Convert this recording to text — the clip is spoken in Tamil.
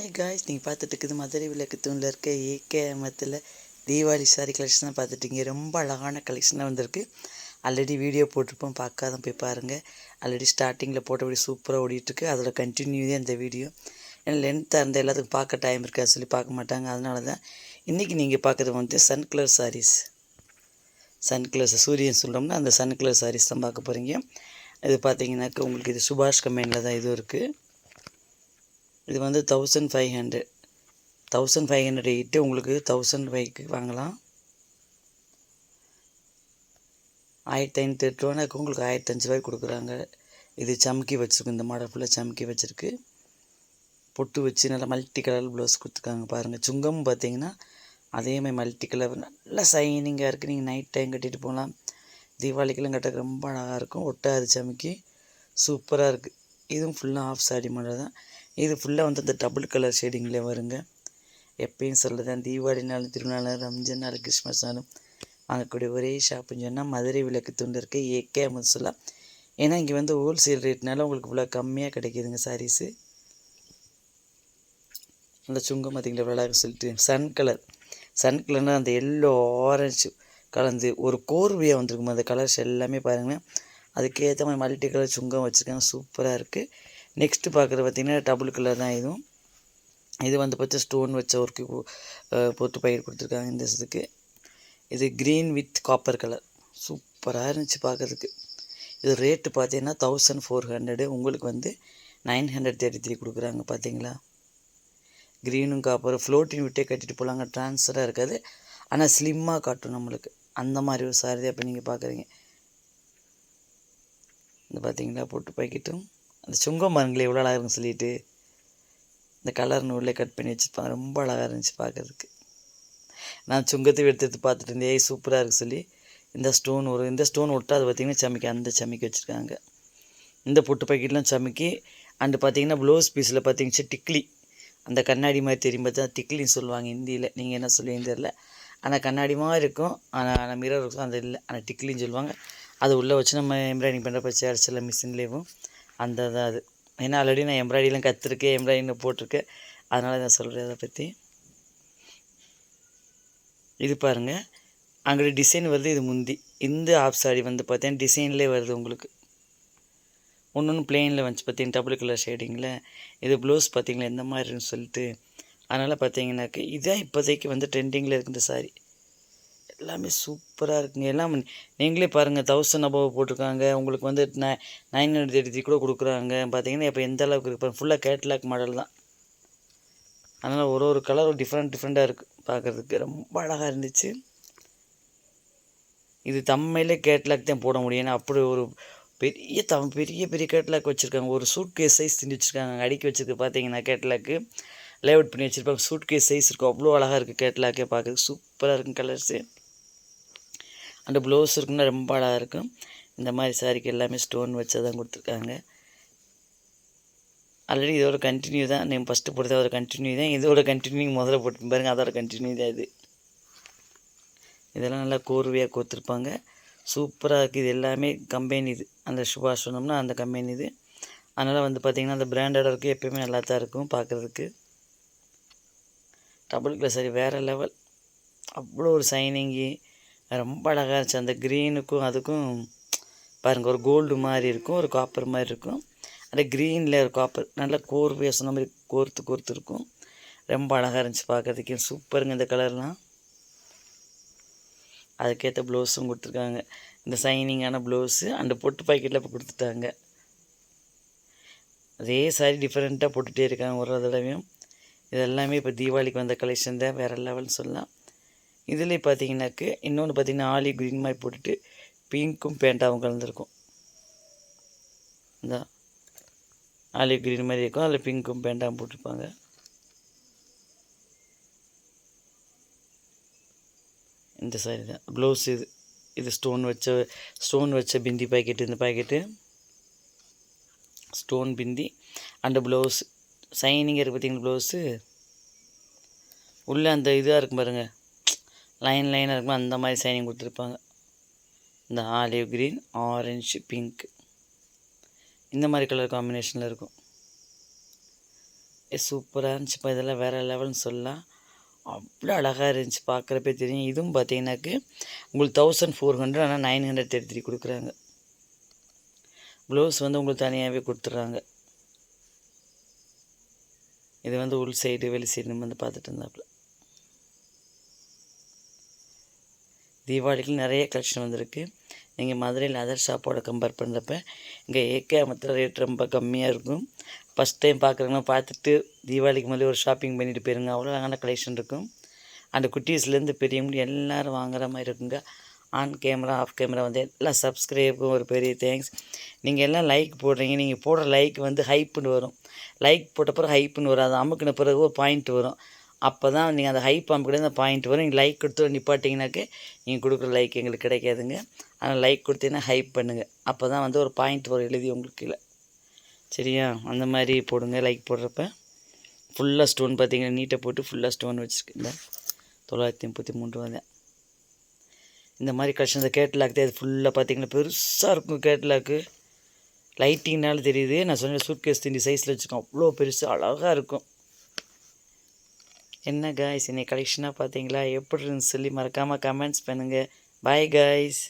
ஹாய் காய்ஸ் நீங்கள் பார்த்துட்டு இருக்குது மதுரை விளக்கு தூணில் இருக்க ஏகேஎம்எத்தில் தீபாவளி சாரி கலெக்ஷன் தான் பார்த்துட்டீங்க ரொம்ப அழகான கலெக்ஷனாக வந்திருக்கு. ஆல்ரெடி வீடியோ போட்டிருப்போம் பார்க்காத போய் பாருங்கள் ஆல்ரெடி ஸ்டார்டிங்கில் போட்டபடி சூப்பராக ஓடிட்டுருக்கு. அதில் கண்டினியூ அந்த இந்த வீடியோ ஏன்னா லென்த்தாக இருந்தால் எல்லாத்துக்கும் பார்க்க டைம் இருக்காது சொல்லி பார்க்க மாட்டாங்க. அதனால தான் இன்றைக்கி நீங்கள் பார்க்குறது வந்து sun colour saris sun colours சூரியன் சொல்கிறோம்னா அந்த சன் கலர் சாரீஸ் தான் பார்க்க போகிறீங்க இது பார்த்தீங்கன்னாக்க உங்களுக்கு இது சுபாஷ் கம்பெனியில் தான் இதுவும் இருக்குது இது வந்து thousand five hundred thousand five hundred eight உங்களுக்கு தௌசண்ட் ஃபைவ்க்கு வாங்கலாம். ஆயிரத்தி ஐநூற்றி எட்டு ரூபானாக்கு உங்களுக்கு ஆயிரத்தி அஞ்சு ரூபாய்க்கு கொடுக்குறாங்க. இது சமுக்கி வச்சுருக்கு இந்த மாடல் ஃபுல்லாக சமுக்கி வச்சுருக்கு. பொட்டு வச்சு நல்லா மல்டி கலர் ப்ளவுஸ் கொடுத்துருக்காங்க பாருங்கள் சுங்கம் பார்த்தீங்கன்னா அதேமாதிரி மல்டி கலர் நல்லா சைனிங்காக இருக்குது நீங்கள் நைட் டைம் கட்டிட்டு போகலாம். தீபாவளிக்கெல்லாம் கட்ட ரொம்ப அழகாக இருக்கும். ஒட்டாது சமைக்கி. சூப்பராக இருக்குது இதுவும் ஃபுல்லாக ஆஃப் சாரி மாடல் தான். இது ஃபுல்லாக வந்து அந்த டபுள் கலர் ஷேடிங்கில் வருங்க. எப்பயும் சொல்லுறேன் தீபாவளினாலும் திருநாளும் ரம்ஜானாலும் கிறிஸ்மஸ்னாலும் வாங்கக்கூடிய ஒரே ஷாப்புன்னு சொன்னால் மதுரை விளக்கு துண்டு இருக்க ஏகே சொல்லலாம் ஏன்னா இங்கே வந்து ஹோல்சேல் ரேட்னால உங்களுக்கு இவ்வளோ கம்மியாக கிடைக்கிதுங்க சாரீஸு அந்த சுங்கம் பார்த்தீங்களா விளாக சொல்லிட்டு சன் கலர் சன் கலர்னால் அந்த எல்லோ ஆரஞ்சு கலந்து ஒரு கோர்வையாக வந்திருக்கும் அந்த கலர்ஸ் எல்லாமே பாருங்கள் அதுக்கேற்ற மாதிரி மல்டி கலர் சுங்கம் வச்சுருக்காங்க சூப்பராக இருக்குது நெக்ஸ்ட்டு பார்க்குறது பார்த்திங்கன்னா டபுள் கலர் தான் இதுவும். இது வந்து பார்த்தா ஸ்டோன் வச்ச ஒர்க்கு போட்டு பயிர் கொடுத்துருக்காங்க இந்த இதுக்கு. இது க்ரீன் வித் காப்பர் கலர் சூப்பராக இருந்துச்சு பார்க்குறதுக்கு இது ரேட்டு பார்த்தீங்கன்னா தௌசண்ட் ஃபோர் ஹண்ட்ரடு உங்களுக்கு வந்து நைன் ஹண்ட்ரட் தேர்ட்டி த்ரீ கொடுக்குறாங்க பார்த்தீங்களா க்ரீனும் காப்பர் ஃப்ளோட்டின் விட்டே கட்டிட்டு போகலாங்க ட்ரான்ஸ்ஃபராக இருக்காது. ஆனால் ஸ்லிம்மாக காட்டும் நம்மளுக்கு. அந்த மாதிரி ஒரு சாரதியாக இப்போ நீங்கள் பார்க்குறீங்க இந்த பார்த்தீங்களா போட்டு பாக்கெட்டும் அந்த சுங்கம் பாருங்களே எவ்வளோ அழகாக இருக்குன்னு சொல்லிட்டு இந்த கலர் நூலில் கட் பண்ணி வச்சுருப்பாங்க. ரொம்ப அழகாக இருந்துச்சு பார்க்குறதுக்கு. நான் சுங்கத்தை எடுத்து எடுத்து பார்த்துட்டு இருந்தேன். ஏய் சூப்பராக இருக்குது சொல்லி இந்த ஸ்டோன் ஒரு இந்த ஸ்டோன் ஒட்டாது பார்த்திங்கன்னா சமைக்க அந்த சமைக்க வச்சுருக்காங்க. இந்த பொட்டு பாக்கெட்லாம் சமைக்கி அண்டு பார்த்தீங்கன்னா ப்ளவுஸ் பீஸில் பார்த்தீங்கன்னா டிக்லி அந்த கண்ணாடி மாதிரி தெரியும் பார்த்தா டிக்லின்னு சொல்லுவாங்க ஹிந்தியில். நீங்கள் என்ன சொல்லுவீங்க தெரில ஆனால் கண்ணாடி மாதிரி இருக்கும். ஆனால் மிரர் இருக்கும். அது இல்லை. ஆனால் டிக்லின்னு சொல்லுவாங்க. அது உள்ளே வச்சு நம்ம எம்ப்ராய்டிங் பண்ணுறப்ப சேர்ச்சில் மிஷின்லேயும் அந்த தான் அது. ஏன்னா ஆல்ரெடி நான் எம்ப்ராய்டிலாம் கற்றுருக்கேன் எம்ப்ராய்டிங் போட்டிருக்கேன் அதனால் நான் சொல்கிறேன் அதை பற்றி இது பாருங்கள் அங்கே டிசைன் வருது இது முந்தி. இந்த ஆஃப் சாரி வந்து பார்த்தீங்கன்னா டிசைன்லேயே வருது உங்களுக்கு. ஒன்று ஒன்று பிளெயினில் வந்துச்சு பார்த்தீங்கன்னா டபுள் கலர் ஷேடிங்கில் இது ப்ளவுஸ் பார்த்தீங்களா எந்த மாதிரின்னு சொல்லிட்டு. அதனால் பார்த்தீங்கன்னாக்க இதான் இப்போதைக்கு வந்து ட்ரெண்டிங்கில் இருக்குது சாரி எல்லாமே சூப்பராக இருக்குங்க. எல்லாம் நீங்களே பாருங்கள் தௌசண்ட் அபவ் போட்டிருக்காங்க. உங்களுக்கு வந்து நை நைன் ஹண்ட்ரட் தேர்ட்டி கூட கொடுக்குறாங்க. பார்த்தீங்கன்னா இப்போ எந்த அளவுக்கு இருக்குது ஃபுல்லாக கேட்லாக் மாடல் தான். அதனால் ஒரு ஒரு கலரும் டிஃப்ரெண்ட் டிஃப்ரெண்ட்டாக இருக்குது பார்க்குறதுக்கு ரொம்ப அழகாக இருந்துச்சு. இது தம்மையிலே கேட்லாக் தான் போட முடியும். ஏன்னா அப்படி ஒரு பெரிய தம் பெரிய பெரிய கேட்லாக் வச்சுருக்காங்க. ஒரு சூட் கேஸ் சைஸ் திண்டி வச்சுருக்காங்க அடுக்கி வச்சுருக்கு பார்த்தீங்கன்னா கேட்லாக்கு லேஅவுட் பண்ணி வச்சுருப்பாங்க. சூட் கேஸ் சைஸ் இருக்கும். அவ்வளோ அழகாக இருக்குது கேட்லாக்கே பார்க்குறதுக்கு சூப்பராக இருக்கும் கலர்ஸு அந்த ப்ளவுஸ் இருக்குன்னா ரொம்ப அழகாக இருக்கும். இந்த மாதிரி சாரிக்கு எல்லாமே ஸ்டோன் வச்சு தான் கொடுத்துருக்காங்க. ஆல்ரெடி இதோட கண்டினியூ தான். நீங்கள் ஃபஸ்ட்டு போட்டது ஒரு கண்டினியூ தான். இதோட கண்டினியூ முதல்ல போட்டு பாருங்கள் அதோட கண்டினியூ தான் இது. இதெல்லாம் நல்லா கோர்வையாக கொடுத்துருப்பாங்க சூப்பராக இருக்குது இது எல்லாமே கம்பெனி இது. அந்த சுபாஷ் சொன்னோம்னா அந்த கம்பெனி இது. அதனால் வந்து பார்த்திங்கன்னா அந்த பிராண்டடாக இருக்கும் எப்போயுமே நல்லா தான் இருக்கும் பார்க்குறதுக்கு டபுள் கிளாஸ் சரி வேறு லெவல் அவ்வளோ ஒரு சைனிங்கு ரொம்ப அழகாக இருந்துச்சு. அந்த க்ரீனுக்கும் அதுக்கும் பாருங்கள் ஒரு கோல்டு மாதிரி இருக்கும் ஒரு காப்பர் மாதிரி இருக்கும். அந்த க்ரீனில் ஒரு காப்பர் நல்லா கோர்வையாக சொன்ன மாதிரி கோர்த்து கோர்த்து இருக்கும். ரொம்ப அழகாக இருந்துச்சு பார்க்குறதுக்கே. சூப்பருங்க இந்த கலர்லாம் அதுக்கேற்ற ப்ளவுஸும் கொடுத்துருக்காங்க. இந்த சைனிங்கான ப்ளவுஸு அந்த பொட்டு பாக்கெட்டில் இப்போ கொடுத்துட்டாங்க. அதே சாரி டிஃப்ரெண்ட்டாக போட்டுகிட்டே இருக்காங்க ஒரு தடவையும். இது எல்லாமே இப்போ தீபாவளிக்கு வந்த கலெக்ஷன் தான் வேறு லெவல்னு சொல்லலாம். இதில் பார்த்தீங்கன்னாக்கு இன்னொன்று பார்த்தீங்கன்னா ஆலி க்ரீன் மாதிரி போட்டுட்டு பிங்க்கும் பேண்ட்டாகவும் கலந்துருக்கும். இந்த ஆலி க்ரீன் மாதிரி இருக்கும். அதில் பிங்க்கும் பேண்ட்டாகவும் போட்டிருப்பாங்க. இந்த சாரி தான். ப்ளவுஸ் இது. இது ஸ்டோன் வச்ச ஸ்டோன் வச்ச பிந்தி பாக்கெட்டு இந்த பாக்கெட்டு ஸ்டோன் பிந்தி அந்த ப்ளவுஸ் சைனிங் இருக்குது பார்த்தீங்களா ப்ளவுஸு உள்ளே அந்த இதாக இருக்கும் பாருங்கள் லைன் லைனாக இருக்கும் அந்த மாதிரி சைனிங் கொடுத்துருப்பாங்க. இந்த ஆலிவ் க்ரீன் ஆரஞ்சு பிங்க் இந்த மாதிரி கலர் காம்பினேஷனில் இருக்கும். சூப்பராக இருந்துச்சுப்பா இதெல்லாம் வேறு லெவல்னு சொல்லலாம். அவ்வளோ அழகாக இருந்துச்சு பார்க்குறப்பே தெரியும். இதுவும் பார்த்தீங்கன்னாக்கு உங்களுக்கு தௌசண்ட் ஃபோர் ஹண்ட்ரட் ஆனால் நைன் ஹண்ட்ரட் தேர்ட்டி த்ரீ கொடுக்குறாங்க. ப்ளவுஸ் வந்து உங்களுக்கு தனியாகவே கொடுத்துட்றாங்க. இது வந்து உள் சைடு வெளி சைடு வந்து பார்த்துட்டு இருந்தாப்புல. தீபாவளிக்கு நிறைய கலெக்ஷன் வந்திருக்கு. நீங்கள் மதுரையில் அதர் ஷாப்போட கம்பேர் பண்ணுறப்ப இங்கே ஏகே மற்ற ரேட் ரொம்ப கம்மியாக இருக்கும். ஃபஸ்ட் டைம் பார்க்குறவங்க பார்த்துட்டு தீபாவளிக்கு முதல்ல ஒரு ஷாப்பிங் பண்ணிட்டு போயிருங்க. அவ்வளோ அழகான கலெக்ஷன் இருக்கும். அந்த குட்டீஸ்லேருந்து பெரியவங்க எல்லோரும் வாங்குற மாதிரி இருக்குங்க. ஆன் கேமரா ஆஃப் கேமரா வந்து எல்லாம் சப்ஸ்கிரைபும் ஒரு பெரிய தேங்க்ஸ் நீங்கள் எல்லாம் லைக் போடுறீங்க. நீங்கள் போடுற லைக் வந்து ஹைப்புன்னு வரும். லைக் போட்ட பிறகு ஹைப்புன்னு வரும் அது அமுக்குன பிறகு ஒரு பாயிண்ட் வரும். அப்போ தான் நீங்கள் அந்த ஹை பம்ப் கிட்ட அந்த பாயிண்ட் வரும் நீங்கள் லைக் கொடுத்து நிப்பாட்டிங்கனாக்கே நீங்கள் கொடுக்குற லைக் எங்களுக்கு கிடைக்காதுங்க. ஆனால் லைக் கொடுத்தீங்கன்னா ஹைப் பண்ணுங்கள் அப்போ தான் வந்து ஒரு பாயிண்ட் வரும் எழுதி உங்களுக்கு இல்லை சரியா? அந்த மாதிரி போடுங்க லைக் போடுறப்ப. ஃபுல்லாக ஸ்டோன் பார்த்தீங்கன்னா நீட்டாக போட்டு ஃபுல்லாக ஸ்டோன் வச்சுருக்கேன். தொள்ளாயிரத்தி முப்பத்தி மூணு ரூபா தான் இந்த மாதிரி கஷ்டம் இந்த கேட்லாக் தான் இது ஃபுல்லாக பார்த்தீங்கன்னா பெருசாக இருக்கும் கேட்லாக்கு லைட்டிங்னால தெரியுது. நான் சொன்ன சூட்கேஸ் திண்டி சைஸில் வச்சுருக்கோம். அவ்வளோ பெருசு அழகாக இருக்கும். என்ன காய்ஸ் இன்னைக்கு கலெக்ஷனாக பார்த்தீங்களா? எப்படி இருந்துச்சு சொல்லி மறக்காமல் கமெண்ட்ஸ் பண்ணுங்கள் பாய் காய்ஸ்